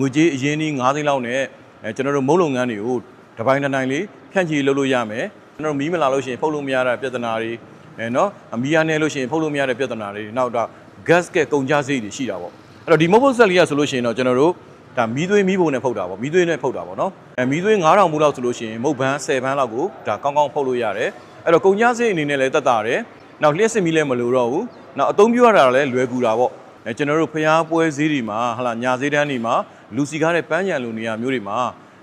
ငွေကြေးအရင်းနှီး9သိန်းလောက်နဲ့အဲကျွန်တော်တို့မုံလုပ်ငန်းတွေကိုတစ်ပိုင်းတစ်နိုင်လေးဖြန့်ချီလုပ်လို့ရမယ်ကျွန်တော်တို့မီးမလာလို့ရှိရင်ဖုတ်လို့မရတဲ့ပြဿနာတွေအဲနော်အမီးရနေလို့ရှိရင်ဖုတ်လို့မရတဲ့ပြဿနာတွေနောက်တော့ gas ကကုန်ကြစိတ်တွေရှိတာပေါ့အဲ့တော့ဒီမုတ်ဖုတ်ဆက်လေးရဆိုလို့ရှိရင်တော့ကျွန်တော်တို့ဒါမီးသွေးမီးပုံနဲ့ဖုတ်တာပေါ့မီးသွေးနဲ့ဖုတ်တာပေါ့နော်အဲမီးသွေး9000ဘူးလောက်ဆိုလို့ရှိရင်မုတ်ဘန်း10ဘန်းလောက်ကိုဒါကောင်းကောင်းဖုတ်လို့ရတယ်အဲ့တော့ကုန်ကြစိတ်အနေနဲ့လည်းတက်တာတယ်နောက်လျှက်စစ်မီးလည်းမလိုတော့ဘူးနောက်အသုံးပြုရတာလည်းလွယ်ကူတာပေါ့ အဲကျွန်တော်တို့ဖျားပွဲဈေးတွေမှာဟလာညာဈေးတန်းတွေမှာလူစီကားတဲ့ပန်းရံလိုနေရာမျိုးတွေမှာ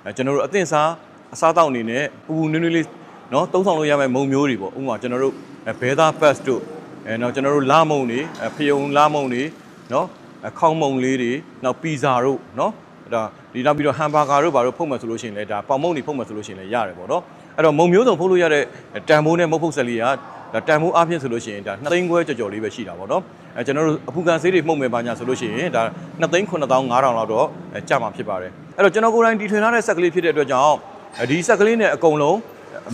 အဲကျွန်တော်တို့အသင့်စားအစားတောက်အနေနဲ့ပူပူနွေးနွေးလေးနော်သုံးဆောင်လို့ရမယ့်မုံမျိုးတွေပေါ့ဥပမာကျွန်တော်တို့ဘဲသားဖက်တို့အဲနောက်ကျွန်တော်တို့လာမုံတွေအဲဖယုံလာမုံတွေနော်အခေါင်းမုံလေးတွေနောက်ပီဇာတို့နော်ဒါဒီနောက်ပြီးတော့ဟမ်ဘာဂါတို့ဘာတို့ဖုတ်မှဆိုလို့ရှိရင်လည်းဒါပေါင်မုံတွေဖုတ်မှဆိုလို့ရှိရင်လည်းရတယ်ပေါ့နော်အဲ့တော့မုံမျိုးစုံဖုတ်လို့ရတဲ့တန်မိုးနဲ့မုတ်ဖုတ်ဆက်လေးက ဒါတန်မိုးအပြည့်ဆိုလို့ရှိရင်ဒါ2သိန်းခွဲကြော်ကြော်လေးပဲရှိတာပေါ့နော်အဲကျွန်တော်တို့အပူကန်ဆေးတွေမှုတ်မယ်ပါညာဆိုလို့ရှိရင်ဒါ2သိန်း9500လောက်တော့အဲကျမှာဖြစ်ပါတယ်အဲ့တော့ကျွန်တော်ကိုယ်တိုင်တီထွင်ထားတဲ့ဆက်ကလေးဖြစ်တဲ့အတွက်ကြောင့်ဒီဆက်ကလေးနဲ့အကုန်လုံး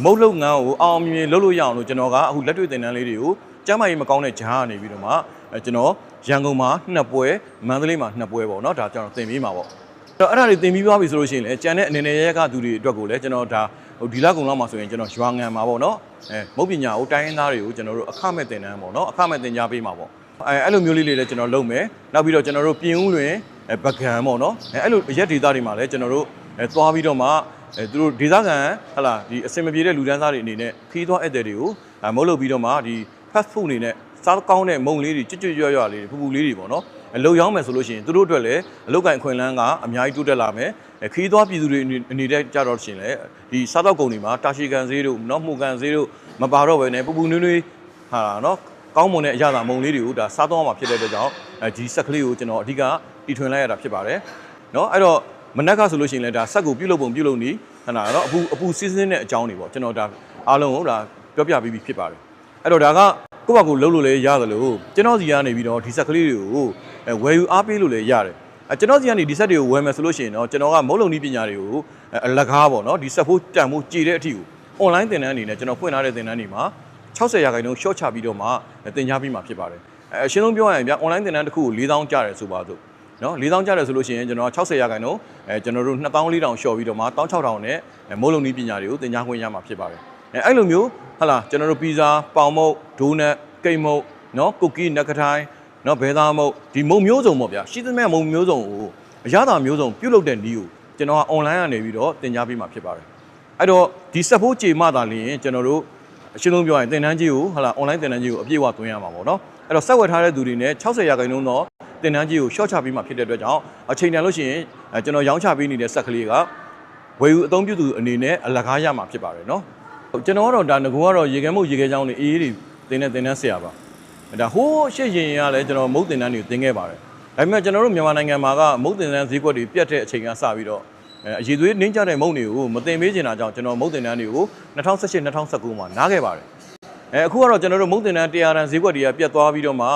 မုတ်လုပ်ငန်းကိုအောင်မြင်လုပ်လို့ရအောင်လို့ကျွန်တော်ကအခုလက်တွေ့သင်တန်းလေးတွေကိုကျမ်းမာရေးမကောင်းတဲ့ဂျားကနေပြီးတော့မှအဲကျွန်တော်ရန်ကုန်မှာနှစ်ပွဲမန္တလေးမှာနှစ်ပွဲပေါ့နော်ဒါကျွန်တော်သင်ပေးမှာပေါ့အဲ့တော့အဲ့ဒါတွေသင်ပြီးသွားပြီဆိုလို့ရှိရင်လည်းကျန်တဲ့အနေနဲ့ရရကသူတွေအတွက်ကိုလည်းကျွန်တော်ဒါဟို ဒီလကုံလောက်မှာဆိုရင်ကျွန်တော်ရွာငံမှာပေါ့နော်အဲမုတ်ပညာကိုတိုင်းရင်းသားတွေကိုကျွန်တော်တို့အခမဲ့သင်တန်းပေါ့နော်အခမဲ့သင်ကြားပေးမှာပေါ့အဲအဲ့လိုမျိုးလေးတွေလည်းကျွန်တော်လုပ်မယ်နောက်ပြီးတော့ကျွန်တော်တို့ပြင်ဦးလွင်အဲပကံပေါ့နော်အဲအဲ့လိုရက်ဒေသတွေမှာလည်းကျွန်တော်တို့အဲသွားပြီးတော့မှအဲသူတို့ဒေသခံဟလာဒီအစင်မပြေတဲ့လူဒန်းစားတွေအနေနဲ့ခီးသွားဧည့်သည်တွေကိုအဲမဟုတ်လို့ပြီးတော့မှဒီ fast food အနေနဲ့စားကောင်းတဲ့မုံလေးတွေကြွကြွရွရွလေးတွေပူပူလေးတွေပေါ့နော် အလုံရောက်မယ်ဆိုလို့ရှိရင်သူတို့အတွက်လည်းအလုတ်ကင်အခွင့်အလန်းကအများကြီးတိုးတက်လာမယ်ခီးသွားပြည်သူတွေအနေနဲ့ကြတော့ရှင်လေဒီစားတော့ကုန်တွေမှာတာရှည်ကန်ဈေးတို့နော်မှုကန်ဈေးတို့မပါတော့ဘဲနဲ့ပူပူနွေးနွေးဟာနော်ကောင်းမွန်တဲ့အရာသာမုံလေးတွေကိုဒါစားတော့မှာဖြစ်တဲ့အတွက်ကြောင့်အဲဒီဆက်ကလေးကိုကျွန်တော်အဓိကတီထွင်လိုက်ရတာဖြစ်ပါတယ်နော်အဲ့တော့မနက်ကဆိုလို့ရှိရင်လည်းဒါဆက်ကိုပြုတ်လို့ပုံပြုတ်လို့နီးဟနာတော့အပူအပူစီးစင်းတဲ့အကြောင်းတွေပေါ့ကျွန်တော်ဒါအားလုံးကိုဒါပြောပြပြီးပြီဖြစ်ပါတယ်အဲ့တော့ဒါက ကိုယ့်ဘာကိုလှုပ်လို့လည်းရတယ်လို့ကျွန်တော်စီကနေပြီးတော့ဒီဆက်ကလေးတွေကိုအဲဝယ်ယူအားပေးလို့လည်းရတယ်အဲကျွန်တော်စီကနေဒီဆက်တွေကိုဝယ်မယ်ဆိုလို့ရှိရင်တော့ကျွန်တော်ကမုတ်လုံနည်းပညာတွေကိုအလကားပေါ့နော်ဒီဆက်ဖို့တန်ဖို့ကြည်တဲ့အထီကို online သင်တန်းအနေနဲ့ကျွန်တော်ဖွင့်ထားတဲ့သင်တန်းတွေမှာ60ရာခိုင်နှုန်း short ချပြီးတော့မှသင်ကြားပြီးမှဖြစ်ပါတယ်အဲအရှင်းဆုံးပြောရရင်ဗျ online သင်တန်းတစ်ခုကို4000ကျတယ်ဆိုပါစို့နော်4000ကျတယ်ဆိုလို့ရှိရင်ကျွန်တော်60ရာခိုင်နှုန်းအဲကျွန်တော်တို့2400 short ပြီးတော့မှ16000နဲ့မုတ်လုံနည်းပညာတွေကိုသင်ကြားခွင့်ရမှာဖြစ်ပါတယ် အဲအဲ့လိုမျိုးဟလာကျွန်တော်တို့ပီဇာပေါင်မုတ်ဒိုးနတ်ကိတ်မုတ်နော်ကုကီနက်ခထိုင်နော်ဘဲသားမုတ်ဒီမုံမျိုးစုံပေါ့ဗျာရှိသမျှမုံမျိုးစုံကိုအရသာမျိုးစုံပြုတ်လုတဲ့နည်းကိုကျွန်တော်က online ကနေပြီးတော့သင်ကြားပေးမှာဖြစ်ပါတယ်အဲ့တော့ဒီစက်ဖို့ကြေမှသာလျင်ကျွန်တော်တို့အရှင်းဆုံးပြောရင်သင်တန်းကြီးကိုဟာလာ online သင်တန်းကြီးကိုအပြည့်အဝသွင်းရမှာပေါ့နော်အဲ့တော့စက်ဝယ်ထားတဲ့သူတွေနဲ့60ရာခိုင်နှုန်းတော့သင်တန်းကြီးကို short ချပေးမှဖြစ်တဲ့အတွက်ကြောင့်အချိန်တန်လို့ရှိရင်ကျွန်တော်ရောင်းချပေးနေတဲ့စက်ကလေးကဝယ်ယူအသုံးပြုသူအနေနဲ့အလကားရမှာဖြစ်ပါတယ်နော် ကျွန်တော်ကတော့ဒါငကူကတော့ရေခဲမှုရေခဲချောင်းတွေအေးအေးတွေသင်တဲ့သင်တန်းဆရာပါဒါဟိုးရှေ့ရင်ရလည်းကျွန်တော်မုတ်သင်တန်းတွေကိုသင်ခဲ့ပါတယ်ဒါပေမဲ့ကျွန်တော်တို့မြန်မာနိုင်ငံမှာကမုတ်သင်တန်းဈေးကွက်တွေပြတ်တဲ့အချိန်ကစပြီးတော့အဲအရေးသွေးနှင်းကြတဲ့မုတ်တွေကိုမတင်ပေးချင်တာကြောင့်ကျွန်တော်မုတ်တင်တန်းတွေကို2018 2019မှာနားခဲ့ပါတယ်အဲအခုကတော့ကျွန်တော်တို့မုတ်တင်တန်းတရားတန်းဈေးကွက်တွေကပြတ်သွားပြီးတော့မှ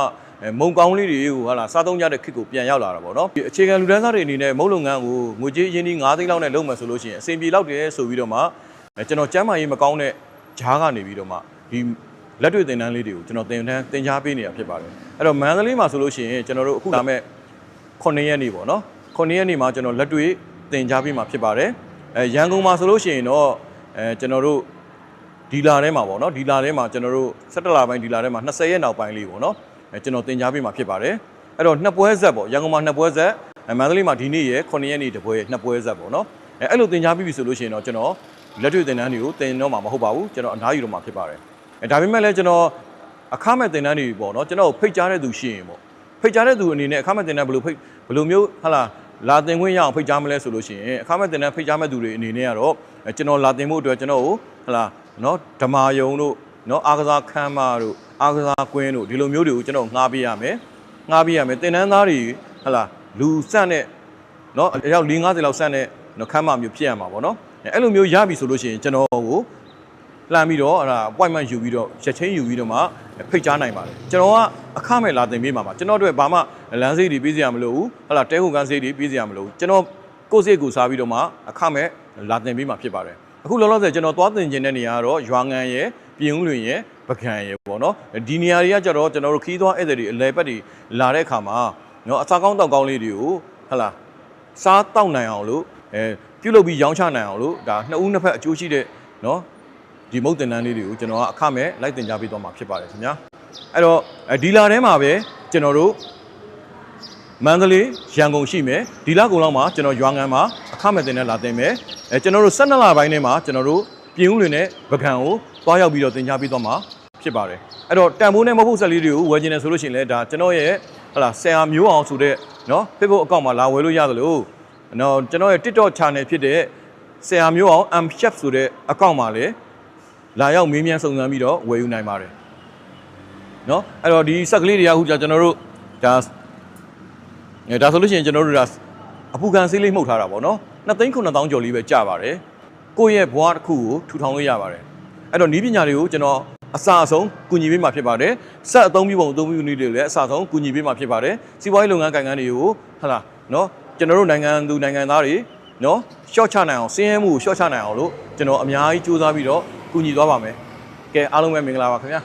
အဲမုံကောင်းလေးတွေကိုဟာလာစားသုံးကြတဲ့ခစ်ကိုပြန်ရောက်လာတာပေါ့နော်ဒီအခြေခံလူဒန်းစားတွေအနေနဲ့မုတ်လုပ်ငန်းကိုငွေကြေးအရင်းကြီး9သိန်းလောက်နဲ့လုပ်မယ်ဆိုလို့ရှိရင်အဆင်ပြေလောက်တယ်ဆိုပြီးတော့မှ အဲကျွန်တော်ကျမ်းမာရေးမကောင်းတဲ့ဂျားကနေပြီးတော့မှဒီလက်တွေ့သင်တန်းလေးတွေကိုကျွန်တော်သင်တန်းသင်ကြားပေးနေတာဖြစ်ပါတယ်အဲ့တော့မန္တလေးမှာဆိုလို့ရှိရင်ကျွန်တော်တို့အခုလာမဲ့9ရက်နေ့ပေါ့နော်9ရက်နေ့မှာကျွန်တော်လက်တွေ့သင်ကြားပေးမှာဖြစ်ပါတယ်အဲရန်ကုန်မှာဆိုလို့ရှိရင်တော့အဲကျွန်တော်တို့ဒီလာထဲမှာပေါ့နော်ဒီလာထဲမှာကျွန်တော်တို့17လပိုင်းဒီလာထဲမှာ20ရက်နောက်ပိုင်းလေးပေါ့နော်အဲကျွန်တော်သင်ကြားပေးမှာဖြစ်ပါတယ်အဲ့တော့နှစ်ပွဲဆက်ပေါ့ရန်ကုန်မှာနှစ်ပွဲဆက်အဲမန္တလေးမှာဒီနေ့ရယ်9ရက်နေ့တပွဲရယ်နှစ်ပွဲဆက်ပေါ့နော်အဲအဲ့လိုသင်ကြားပြီးပြီဆိုလို့ရှိရင်တော့ကျွန်တော် လက်တွေ့သင်တန်းတွေကိုသင်တော့မှာမဟုတ်ပါဘူးကျွန်တော်အနားယူတော့မှာဖြစ်ပါတယ်အဲဒါပေမဲ့လည်းကျွန်တော်အခမဲ့သင်တန်းတွေပေါ့နော်ကျွန်တော်ဖိတ်ကြားတဲ့သူရှိရင်ပေါ့ဖိတ်ကြားတဲ့သူအနေနဲ့အခမဲ့သင်တန်းဘယ်လိုဖိတ်ဘယ်လိုမျိုးဟာလာလာတင်ခွင့်ရအောင်ဖိတ်ကြားမလဲဆိုလို့ရှိရင်အခမဲ့တင်တဲ့ဖိတ်ကြားမဲ့သူတွေအနေနဲ့ကတော့ကျွန်တော်လာတင်ဖို့အတွက်ကျွန်တော်ကိုဟလာနော်ဓမာယုံတို့နော်အာကစားခမ်းမတို့အာကစားကွင်းတို့ဒီလိုမျိုးတွေကိုကျွန်တော်ငှားပေးရမယ်ငှားပေးရမယ်တင်တန်းသားတွေဟလာလူစက်နဲ့နော်အယောက်4 50လောက်စက်နဲ့နော်ခမ်းမမျိုးဖြစ်ရမှာပေါ့နော် အဲ့လိုမျိုးရပြီဆိုလို့ရှိရင်ကျွန်တော်ကိုလှမ်းပြီးတော့အဲ့ဒါ appointment ယူပြီးတော့ရက်ချင်းယူပြီးတော့မှဖိတ်ကြားနိုင်ပါတယ်ကျွန်တော်ကအခမဲ့လာတင်ပေးမှာပါကျွန်တော်တို့ဘာမှလမ်းစိတ်တွေပေးစရာမလိုဘူးဟလာတဲခုကန်းစိတ်တွေပေးစရာမလိုဘူးကျွန်တော်ကိုယ်စိတ်ကိုစားပြီးတော့မှအခမဲ့လာတင်ပေးမှာဖြစ်ပါတယ်အခုလောလောဆယ်ကျွန်တော်သွားတင်ခြင်းတဲ့နေရာကတော့ရွာငံရဲ့ပြင်ဦးလွင်ရဲ့ပကံရဲ့ပေါ့နော်ဒီနေရာတွေကကြတော့ကျွန်တော်တို့ခီးသွားဧည့်သည်တွေအလဲပတ်တွေလာတဲ့အခါမှာနော်အစားကောင်းတောက်ကောင်းလေးတွေကိုဟလာစားတောက်နိုင်အောင်လို့အဲ ပြုတ်လုပ်ပြီးရောင်းချနိုင်အောင်လို့ဒါနှစ်ဦးနှစ်ဖက်အကျိုးရှိတဲ့နော်ဒီမုတ်တင်တန်းလေးတွေကိုကျွန်တော်ကအခမဲ့လိုက်တင်ကြပေးသွားမှာဖြစ်ပါတယ်ခင်ဗျာအဲ့တော့ဒီလာထဲမှာပဲကျွန်တော်တို့မန္တလေးရန်ကုန်ရှိမယ်ဒီလကုန်လောက်မှာကျွန်တော်ရွာငံမှာအခမဲ့တင်တဲ့လာတင်မယ်အဲကျွန်တော်တို့၁၂လပိုင်းထဲမှာကျွန်တော်တို့ပြင်ဦးလွင်နဲ့ပကံကိုတွားရောက်ပြီးတော့တင်ကြပေးသွားမှာဖြစ်ပါတယ်အဲ့တော့တန်ဖိုးနဲ့မဟုတ်ဆက်လေးတွေကိုဝယ်ကျင်တယ်ဆိုလို့ရှိရင်လည်းဒါကျွန်တော်ရဲ့ဟလာဆရာမျိုးအောင်ဆိုတဲ့နော် Facebook အကောင့်မှာလာဝယ်လို့ရတယ်လို့ နော်ကျွန်တော်ရဲ့ TikTok channel ဖြစ်တဲ့ဆရာမျိုးအောင် am chef ဆိုတဲ့အကောင့်မှာလည်းလာရောက်မေးမြန်းစုံစမ်းပြီးတော့ဝယ်ယူနိုင်ပါတယ်เนาะအဲ့တော့ဒီဆက်ကလေးတွေကအခုကျွန်တော်တို့ဒါအဲဒါဆိုလို့ရှိရင်ကျွန်တော်တို့ဒါအပူခံဆေးလေးမှုတ်ထားတာပေါ့နော်2သိန်း9000ကျော်လေးပဲကျပါတယ်ကိုယ့်ရဲ့ဘဝတစ်ခုကိုထူထောင်လို့ရပါတယ်အဲ့တော့ဤပညာတွေကိုကျွန်တော်အစာအဆုံးကူညီပေးမှာဖြစ်ပါတယ်ဆက်အသုံးပြုပုံအသုံးပြုနည်းတွေလည်းအစာအဆုံးကူညီပေးမှာဖြစ်ပါတယ်စီးပွားရေးလုပ်ငန်းကိုင်ငန်းတွေကိုဟာလားနော် ကျွန်တော်တို့နိုင်ငံသူနိုင်ငံသားတွေနော်ရှော့ချနိုင်အောင်စင်းရဲမှုကိုရှော့ချနိုင်အောင်လို့ကျွန်တော်အများကြီးစူးစမ်းပြီးတော့ကူညီသွားပါမယ်ကဲအားလုံးပဲမင်္ဂလာပါခင်ဗျာ